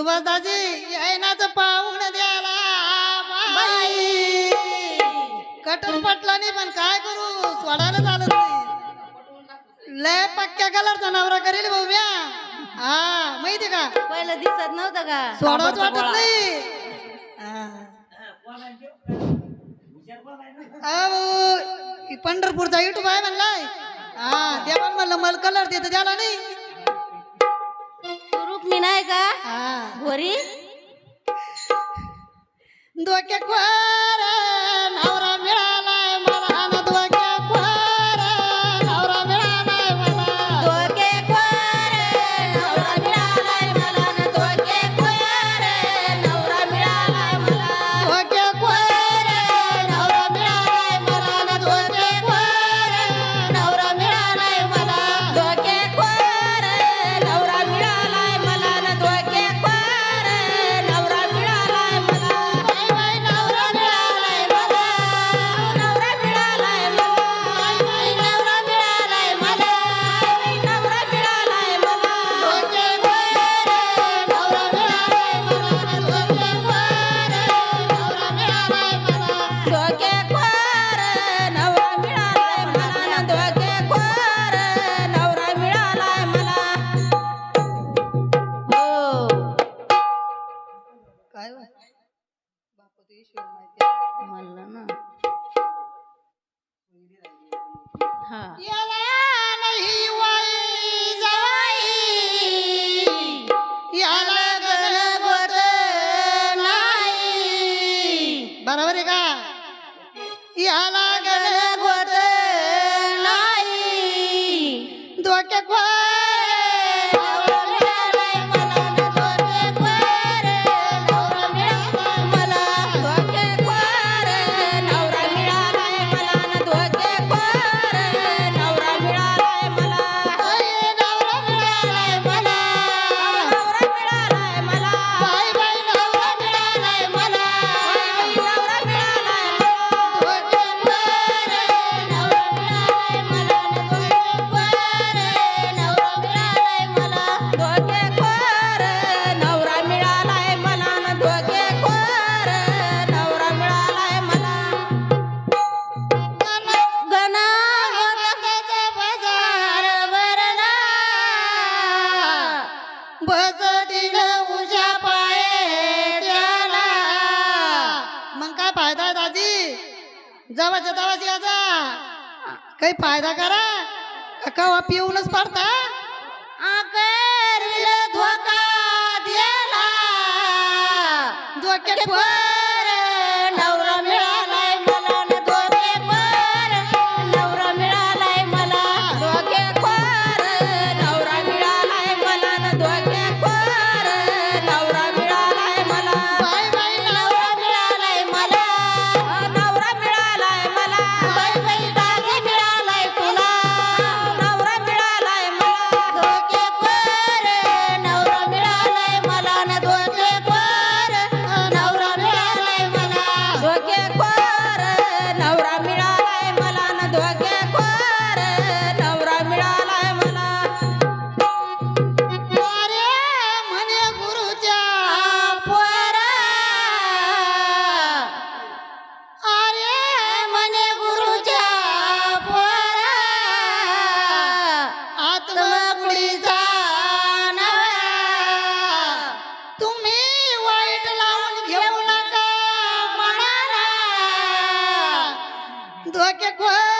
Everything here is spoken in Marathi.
सुभाष दाजी ऐनाच पाहून द्याला बाई. कटून पटला नाही पण काय करू? सोडायला चालत नाही. लय पक्क्या कलर जनावर करेल भाऊया हा माहिती का? पहिलं दिसत नव्हतं का? सोडाच वाटत नाही. पंढरपूरचा युट्यूब आहे म्हणलाय. हा देवा म्हणलं मला कलर देत द्याला नाही. नाही का हा. घोरी डोक्यात मला ना. हा जावाच्या दवाच याचा काही फायदा करा. कवा पिऊनच पडता. आकार धोका दिला. धोक्यात que é agora.